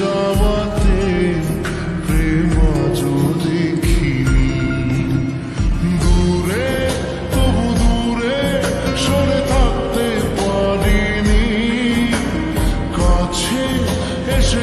জগতে প্রেম যদি খিনি দূরে তবু দূরে সরে থাকতে পারিনি। কাছে এসে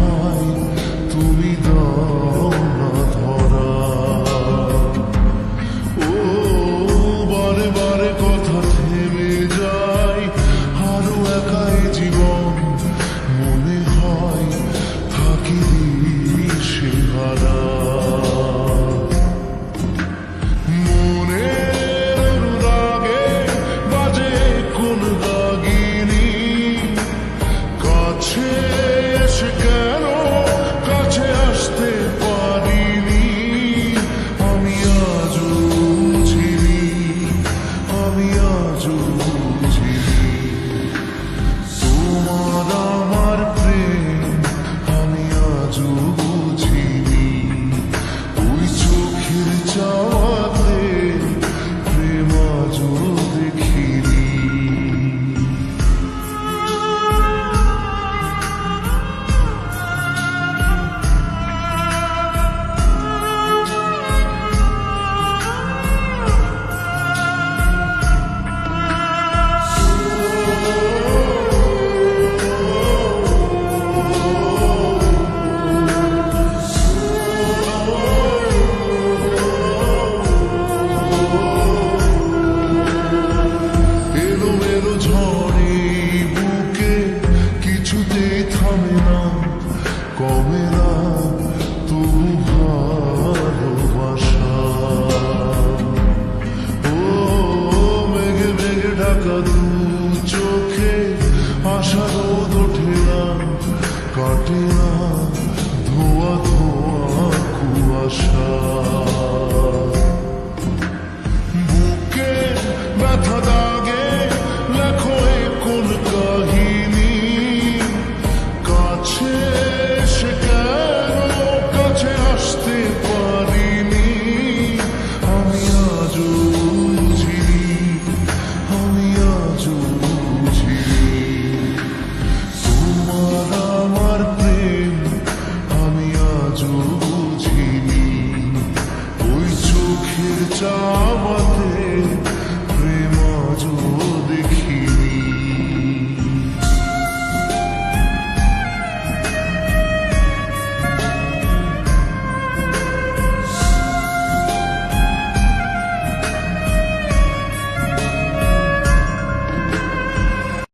আমি আজ বুঝি তোমার আমার প্রেম আমি আজ চোখে আশা রোদ ওঠে না কাটে না। Someone.